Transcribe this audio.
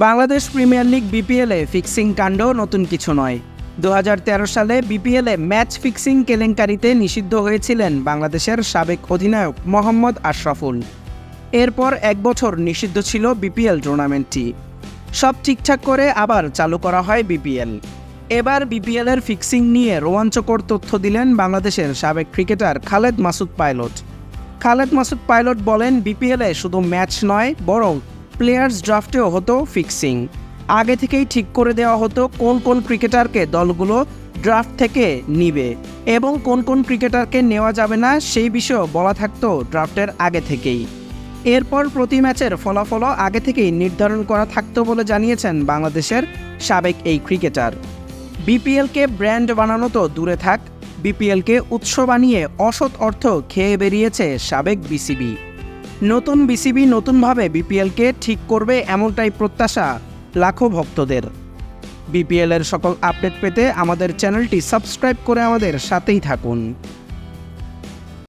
Bangladesh premier league বিপিএলে fixing কাণ্ড নতুন কিছু নয়। দু সালে বিপিএলে ম্যাচ ফিক্সিং কেলেঙ্কারিতে নিষিদ্ধ হয়েছিলেন বাংলাদেশের সাবেক অধিনায়ক মোহাম্মদ আশরাফুল। এরপর এক বছর নিষিদ্ধ ছিল বিপিএল টুর্নামেন্টটি। সব ঠিকঠাক করে আবার চালু করা হয় বিপিএল। এবার বিপিএলের ফিক্সিং নিয়ে রোমাঞ্চকর তথ্য দিলেন বাংলাদেশের সাবেক cricketer Khaled Masud pilot. Khaled Masud pilot বলেন, বিপিএলে শুধু ম্যাচ নয়, বরং প্লেয়ার্স ড্রাফটেও হতো ফিক্সিং আগে থেকেই ঠিক করে দেওয়া হতো কোন কোন ক্রিকেটারকে দলগুলো ড্রাফট থেকে নিবে এবং কোন কোন ক্রিকেটারকে নেওয়া যাবে না সেই বিষয়েও বলা থাকতো ড্রাফটের আগে থেকেই। এরপর প্রতি ম্যাচের ফলাফলও আগে থেকেই নির্ধারণ করা থাকতো বলে জানিয়েছেন বাংলাদেশের সাবেক এই ক্রিকেটার বিপিএলকে ব্র্যান্ড বানানো তো দূরে থাক বিপিএলকে উৎস বানিয়ে অসৎ অর্থ খেয়ে বেরিয়েছে সাবেক বিসিবি নতুন বিসিবি নতুনভাবে বিপিএলকে ঠিক করবে এমনটাই প্রত্যাশা লাখো ভক্তদের। বিপিএলের সকল আপডেট পেতে আমাদের চ্যানেলটি সাবস্ক্রাইব করে আমাদের সাথেই থাকুন।